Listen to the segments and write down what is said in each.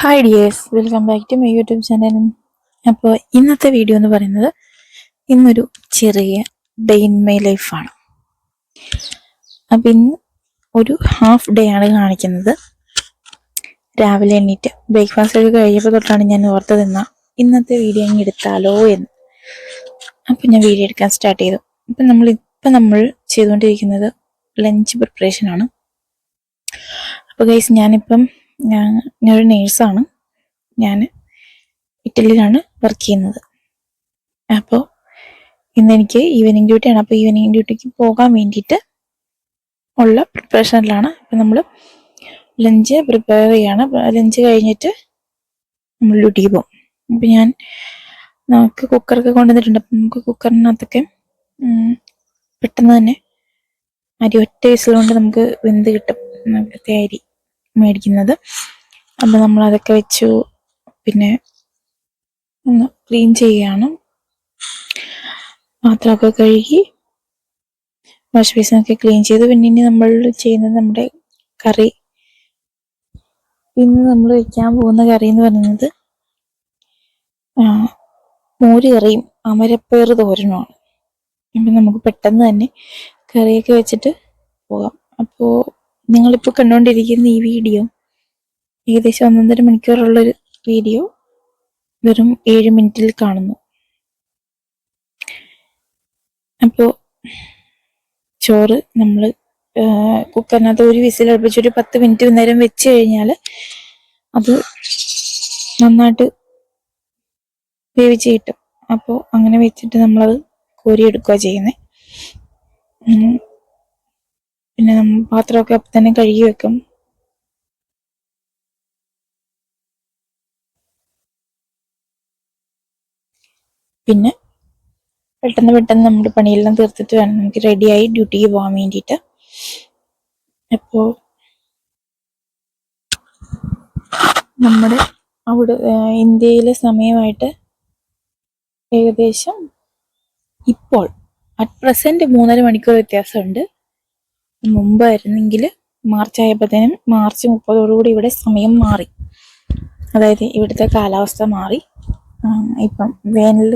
Hi dears welcome back to my YouTube channel അപ്പോൾ ഇന്നത്തെ video എന്ന് പറയുന്നത് ഇന്നൊരു ചെറിയ ഡേ ഇൻ മൈ ലൈഫാണ് അപ്പം ഇന്ന് ഒരു ഹാഫ് ഡേ ആണ് കാണിക്കുന്നത്. രാവിലെ എണ്ണീറ്റ് ബ്രേക്ക്ഫാസ്റ്റ് ഒക്കെ കഴിഞ്ഞപ്പോൾ തൊട്ടാണ് ഞാൻ ഓർത്തത് തിന്ന ഇന്നത്തെ വീഡിയോ അങ്ങ് എടുത്താലോ എന്ന്. അപ്പം ഞാൻ വീഡിയോ എടുക്കാൻ സ്റ്റാർട്ട് ചെയ്തു. അപ്പം നമ്മൾ ഇപ്പം നമ്മൾ ചെയ്തുകൊണ്ടിരിക്കുന്നത് ലഞ്ച് പ്രിപ്പറേഷനാണ് അപ്പോൾ ഗൈസ് ഞാനിപ്പം ഞാൻ ഞാനൊരു നേഴ്സാണ്. ഞാൻ ഇറ്റലിയിലാണ് വർക്ക് ചെയ്യുന്നത്. അപ്പോൾ ഇന്ന് എനിക്ക് ഈവനിങ് ഡ്യൂട്ടിയാണ് അപ്പോൾ ഈവനിങ് ഡ്യൂട്ടിക്ക് പോകാൻ വേണ്ടിയിട്ട് ഉള്ള പ്രിപ്പറേഷനിലാണ് അപ്പം നമ്മൾ ലഞ്ച് പ്രിപ്പയർ ചെയ്യാണ്. ലഞ്ച് കഴിഞ്ഞിട്ട് നമ്മൾ ഡ്യൂട്ടിക്ക് പോകും. അപ്പം ഞാൻ നമുക്ക് കുക്കറൊക്കെ കൊണ്ടുവന്നിട്ടുണ്ട്. അപ്പം നമുക്ക് കുക്കറിനകത്തൊക്കെ പെട്ടെന്ന് തന്നെ അരി ഒറ്റ വയസ്സിലുകൊണ്ട് നമുക്ക് വെന്ത് കിട്ടും. അരി മേടിക്കുന്നത്. അപ്പം നമ്മൾ അതൊക്കെ വെച്ചു. പിന്നെ ഒന്ന് ക്ലീൻ ചെയ്യുകയാണ് പാത്രമൊക്കെ കഴുകി വാഷ് ബേസിനൊക്കെ ക്ലീൻ ചെയ്ത്. പിന്നെ ഇനി നമ്മൾ ചെയ്യുന്നത് നമ്മുടെ കറി. ഇന്ന് നമ്മൾ വയ്ക്കാൻ പോകുന്ന കറി എന്ന് പറയുന്നത് മോര് കറിയും അമരപ്പയർ തോരനുമാണ്. അപ്പം നമുക്ക് പെട്ടെന്ന് തന്നെ കറിയൊക്കെ വെച്ചിട്ട് പോകാം. അപ്പോൾ നിങ്ങളിപ്പോൾ കണ്ടുകൊണ്ടിരിക്കുന്ന ഈ വീഡിയോ ഏകദേശം ഒന്നൊന്നര മണിക്കൂറുള്ളൊരു വീഡിയോ വെറും ഏഴ് മിനിറ്റിൽ കാണുന്നു. അപ്പോൾ ചോറ് നമ്മൾ കുക്കറിനകത്ത് ഒരു വിസിൽ ഒരു പത്ത് മിനിറ്റ് നേരം വെച്ച് കഴിഞ്ഞാൽ അത് നന്നായിട്ട് വേവിച്ച് കിട്ടും. അപ്പോൾ അങ്ങനെ വെച്ചിട്ട് നമ്മളത് കോരിയെടുക്കുക ചെയ്യുന്നത് പിന്നെ പാത്രമൊക്കെ അപ്പം തന്നെ കഴുകി വെക്കും. പിന്നെ പെട്ടെന്ന് പെട്ടെന്ന് നമ്മുടെ പണിയെല്ലാം തീർത്തിട്ട് വേണം നമുക്ക് റെഡിയായി ഡ്യൂട്ടിക്ക് പോകാൻ വേണ്ടിയിട്ട്. അപ്പോൾ നമ്മുടെ അവിടെ ഇന്ത്യയിലെ സമയമായിട്ട് ഏകദേശം ഇപ്പോൾ അറ്റ് പ്രസന്റ് മൂന്നര മണിക്കൂർ വ്യത്യാസമുണ്ട്. മുമ്പായിരുന്നെങ്കിൽ മാർച്ച് ആയപ്പോഴത്തേനും മാർച്ച് മുപ്പതോടുകൂടി ഇവിടെ സമയം മാറി. അതായത് ഇവിടുത്തെ കാലാവസ്ഥ മാറി. ഇപ്പം വേനൽ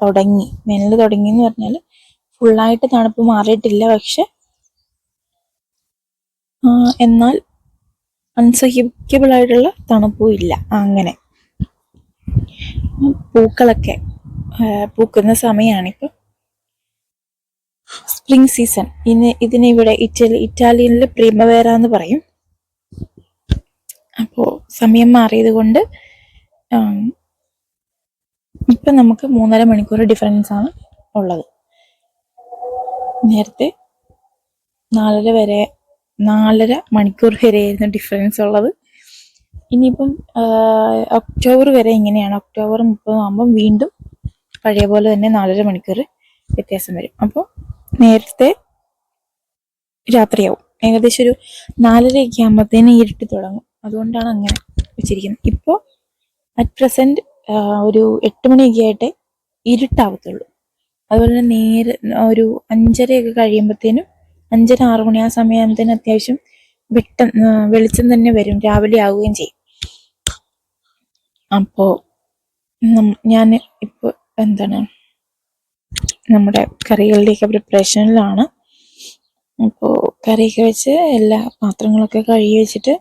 തുടങ്ങി. വേനൽ തുടങ്ങി എന്ന് പറഞ്ഞാൽ ഫുള്ളായിട്ട് തണുപ്പ് മാറിയിട്ടില്ല പക്ഷെ എന്നാൽ അൺസഹിക്കബിൾ ആയിട്ടുള്ള തണുപ്പും ഇല്ല അങ്ങനെ. പൂക്കളൊക്കെ പൂക്കുന്ന സമയമാണിപ്പോൾ സ്പ്രിംഗ് സീസൺ ഇന്ന് ഇതിനെ ഇവിടെ ഇറ്റലി ഇറ്റാലിയനിൽ പ്രീമവേറ എന്ന് പറയും. അപ്പോൾ സമയം മാറിയത് കൊണ്ട് ഇപ്പം നമുക്ക് മൂന്നര മണിക്കൂർ ഡിഫറൻസ് ആണ് ഉള്ളത്. നേരത്തെ നാലര വരെ നാലര മണിക്കൂർ വരെയായിരുന്നു ഡിഫറൻസ് ഉള്ളത്. ഇനിയിപ്പം ഒക്ടോബർ വരെ ഇങ്ങനെയാണ്. ഒക്ടോബർ മുപ്പതാകുമ്പം വീണ്ടും പഴയ പോലെ തന്നെ നാലര മണിക്കൂർ വ്യത്യാസം വരും. അപ്പോൾ നേരത്തെ രാത്രിയാവും. ഏകദേശം ഒരു നാലരയൊക്കെ ആകുമ്പോഴത്തേന് ഇരുട്ടി തുടങ്ങും. അതുകൊണ്ടാണ് അങ്ങനെ വെച്ചിരിക്കുന്നത്. ഇപ്പോൾ അറ്റ് പ്രസന്റ് ഒരു എട്ട് മണിയൊക്കെ ആയിട്ട് ഇരുട്ടാവത്തുള്ളൂ. അതുപോലെ തന്നെ നേരെ ഒരു അഞ്ചരയൊക്കെ കഴിയുമ്പോഴത്തേനും അഞ്ചര ആറ് മണി ആ സമയത്തിന് അത്യാവശ്യം വെട്ട വെളിച്ചം തന്നെ വരും. രാവിലെ ആവുകയും ചെയ്യും. അപ്പോൾ ഞാൻ ഇപ്പോൾ എന്താണ് നമ്മുടെ കറികളുടെയൊക്കെ പ്രിപ്പറേഷനിലാണ് അപ്പോൾ കറിയൊക്കെ വെച്ച് എല്ലാ പാത്രങ്ങളൊക്കെ കഴുകി വെച്ചിട്ട്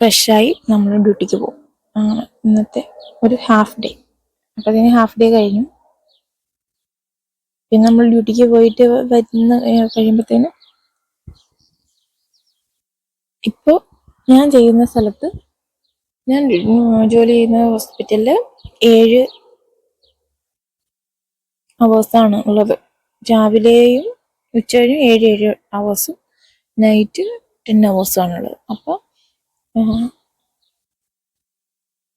ഫ്രഷായി നമ്മൾ ഡ്യൂട്ടിക്ക് പോകും. അങ്ങനെ ഇന്നത്തെ ഒരു ഹാഫ് ഡേ അപ്പം അതിന് ഹാഫ് ഡേ കഴിഞ്ഞു. പിന്നെ നമ്മൾ ഡ്യൂട്ടിക്ക് പോയിട്ട് വരുന്ന കഴിയുമ്പോഴത്തേന് ഇപ്പോൾ ഞാൻ ചെയ്യുന്ന സ്ഥലത്ത് ഞാൻ ജോലി ചെയ്യുന്ന ഹോസ്പിറ്റലിൽ ഏഴ് അവേഴ്സാണ് ഉള്ളത്. രാവിലെയും ഉച്ചകഴിഞ്ഞും ഏഴ് ഏഴ് അവേഴ്സും നൈറ്റ് ടെൻ അവേഴ്സും ആണുള്ളത്. അപ്പോൾ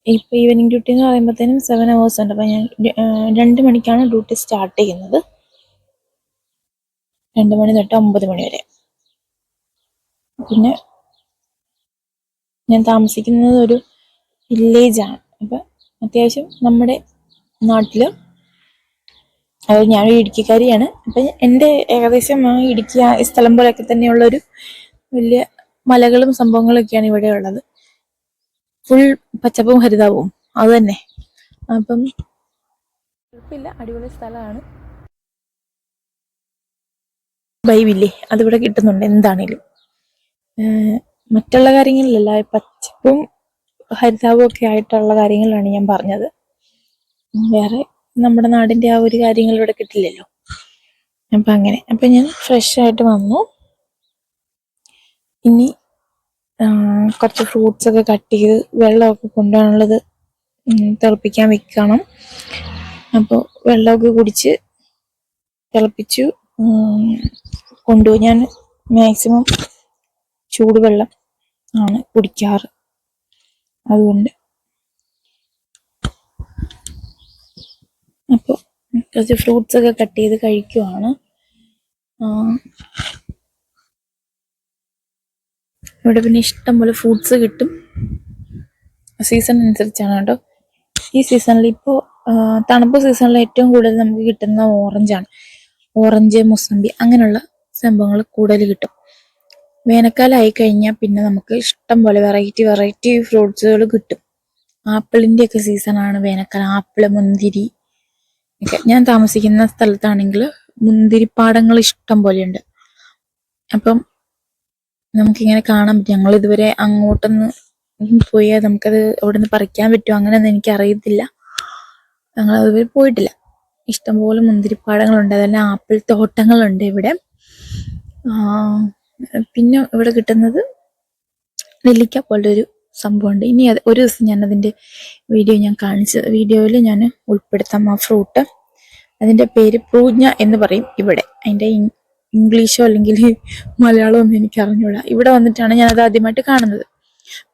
ഇപ്പോൾ ഈവനിങ് ഡ്യൂട്ടി എന്ന് പറയുമ്പോഴത്തേനും സെവൻ അവേഴ്സ് ഉണ്ട്. അപ്പോൾ ഞാൻ രണ്ട് മണിക്കാണ് ഡ്യൂട്ടി സ്റ്റാർട്ട് ചെയ്യുന്നത്. രണ്ട് മണി തൊട്ട് ഒമ്പത് മണി വരെ. പിന്നെ ഞാൻ താമസിക്കുന്നത് ഒരു വില്ലേജാണ് അപ്പം അത്യാവശ്യം നമ്മുടെ നാട്ടിൽ ഞാനൊരു ഇടുക്കിക്കാരിയാണ്. അപ്പൊ എന്റെ ഏകദേശം ആ ഇടുക്കി ആ സ്ഥലം പോലെയൊക്കെ തന്നെയുള്ളൊരു വലിയ മലകളും സംഭവങ്ങളും ഒക്കെയാണ് ഇവിടെ ഉള്ളത്. ഫുൾ പച്ചപ്പും ഹരിതാവും അത് തന്നെ. അപ്പം കുഴപ്പമില്ല. അടിപൊളി സ്ഥലമാണ്. വൈവില്ലേ അതിവിടെ കിട്ടുന്നുണ്ട്. എന്താണേലും. മറ്റുള്ള കാര്യങ്ങളിലല്ല. പച്ചപ്പും ഹരിതാവും ഒക്കെ ആയിട്ടുള്ള കാര്യങ്ങളാണ് ഞാൻ പറഞ്ഞത്. വേറെ നമ്മുടെ നാടിന്റെ ആ ഒരു കാര്യങ്ങൾ ഇവിടെ കിട്ടില്ലല്ലോ. അപ്പം അങ്ങനെ. അപ്പം ഞാൻ ഫ്രഷ് ആയിട്ട് വന്നു. ഇനി കുറച്ച് ഫ്രൂട്ട്സ് ഒക്കെ കട്ട് ചെയ്ത് വെള്ളമൊക്കെ കൊണ്ടുപോകാനുള്ളത് തിളപ്പിക്കാൻ വെക്കണം. അപ്പോൾ വെള്ളമൊക്കെ കുടിച്ച് തിളപ്പിച്ചു കൊണ്ടുപോയി. ഞാൻ മാക്സിമം ചൂടുവെള്ളം ആണ് കുടിക്കാറ്. അതുകൊണ്ട് അപ്പോൾ കുറച്ച് ഫ്രൂട്ട്സ് ഒക്കെ കട്ട് ചെയ്ത് കഴിക്കുവാണ്. ഇവിടെ പിന്നെ ഇഷ്ടം പോലെ ഫ്രൂട്ട്സ് കിട്ടും. സീസൺ അനുസരിച്ചാണ് കേട്ടോ. ഈ സീസണിൽ ഇപ്പോൾ തണുപ്പ് സീസണിൽ ഏറ്റവും കൂടുതൽ നമുക്ക് കിട്ടുന്ന ഓറഞ്ചാണ് ഓറഞ്ച് മുസമ്പി അങ്ങനെയുള്ള സംഭവങ്ങൾ കൂടുതൽ കിട്ടും. വേനൽക്കാലം ആയി കഴിഞ്ഞാൽ പിന്നെ നമുക്ക് ഇഷ്ടം പോലെ വെറൈറ്റി വെറൈറ്റി ഫ്രൂട്ട്സുകൾ കിട്ടും. ആപ്പിളിന്റെയൊക്കെ സീസണാണ് വേനൽക്കാലം. ആപ്പിൾ മുന്തിരി ഞാൻ താമസിക്കുന്ന സ്ഥലത്താണെങ്കിൽ മുന്തിരിപ്പാടങ്ങൾ ഇഷ്ടം പോലെയുണ്ട്. അപ്പം നമുക്കിങ്ങനെ കാണാൻ പറ്റും. ഞങ്ങൾ ഇതുവരെ അങ്ങോട്ടൊന്ന് പോയാൽ നമുക്കത് അവിടെ നിന്ന് പറിക്കാൻ പറ്റുമോ അങ്ങനെയൊന്നും എനിക്ക് അറിയത്തില്ല ഞങ്ങൾ അതുവരെ പോയിട്ടില്ല. ഇഷ്ടംപോലെ മുന്തിരിപ്പാടങ്ങളുണ്ട്. അതല്ല ആപ്പിൾ തോട്ടങ്ങളുണ്ട് ഇവിടെ. പിന്നെ ഇവിടെ കിട്ടുന്നത് നെല്ലിക്ക പോലൊരു സംഭവമുണ്ട്. ഇനി അത് ഒരു ദിവസം ഞാൻ അതിന്റെ വീഡിയോ ഞാൻ കാണിച്ച വീഡിയോയിൽ ഞാൻ ഉൾപ്പെടുത്താം ആ ഫ്രൂട്ട്. അതിന്റെ പേര് പൂജ്ഞ എന്ന് പറയും ഇവിടെ. അതിന്റെ ഇംഗ്ലീഷോ അല്ലെങ്കിൽ മലയാളമോ ഒന്നും എനിക്ക് അറിഞ്ഞൂടാ. ഇവിടെ വന്നിട്ടാണ് ഞാൻ അത് ആദ്യമായിട്ട് കാണുന്നത്.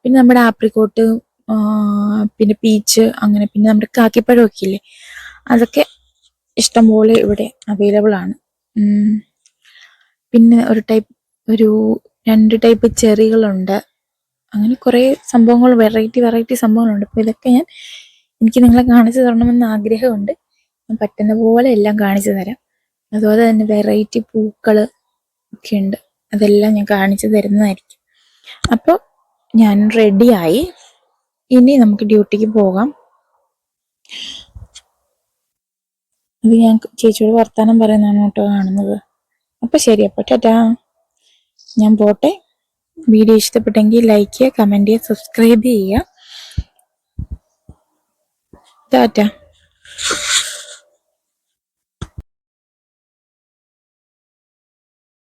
പിന്നെ നമ്മുടെ ആപ്രിക്കോട്ട് പിന്നെ പീച്ച് അങ്ങനെ പിന്നെ നമ്മുടെ കാക്കിപ്പഴം ഒക്കെ ഇല്ലേ? അതൊക്കെ ഇഷ്ടംപോലെ ഇവിടെ അവൈലബിൾ ആണ്. പിന്നെ ഒരു ടൈപ്പ് ഒരു രണ്ട് ടൈപ്പ് ചെറികളുണ്ട്. അങ്ങനെ കുറേ സംഭവങ്ങൾ വെറൈറ്റി വെറൈറ്റി സംഭവങ്ങളുണ്ട്. അപ്പോൾ ഇതൊക്കെ ഞാൻ എനിക്ക് നിങ്ങളെ കാണിച്ചു തരണമെന്ന് ആഗ്രഹമുണ്ട്. ഞാൻ പറ്റുന്ന പോലെ എല്ലാം കാണിച്ചു തരാം. അതുപോലെ തന്നെ വെറൈറ്റി പൂക്കൾ ഒക്കെ ഉണ്ട്. അതെല്ലാം ഞാൻ കാണിച്ചു തരുന്നതായിരിക്കും. അപ്പോൾ ഞാൻ റെഡിയായി ഇനി നമുക്ക് ഡ്യൂട്ടിക്ക് പോകാം. ഇത് ഞാൻ ചേച്ചിയോട് വർത്താനം പറയുന്നതാണ് കേട്ടോ കാണുന്നത്. അപ്പം ശരി അപ്പോൾ ടാറ്റാ. ഞാൻ പോട്ടെ. വീഡിയോ ഇഷ്ടപ്പെട്ടെങ്കിൽ ലൈക്ക് ചെയ്യുക കമന്റ് ചെയ്യുക സബ്സ്ക്രൈബ് ചെയ്യുക. ടാറ്റ.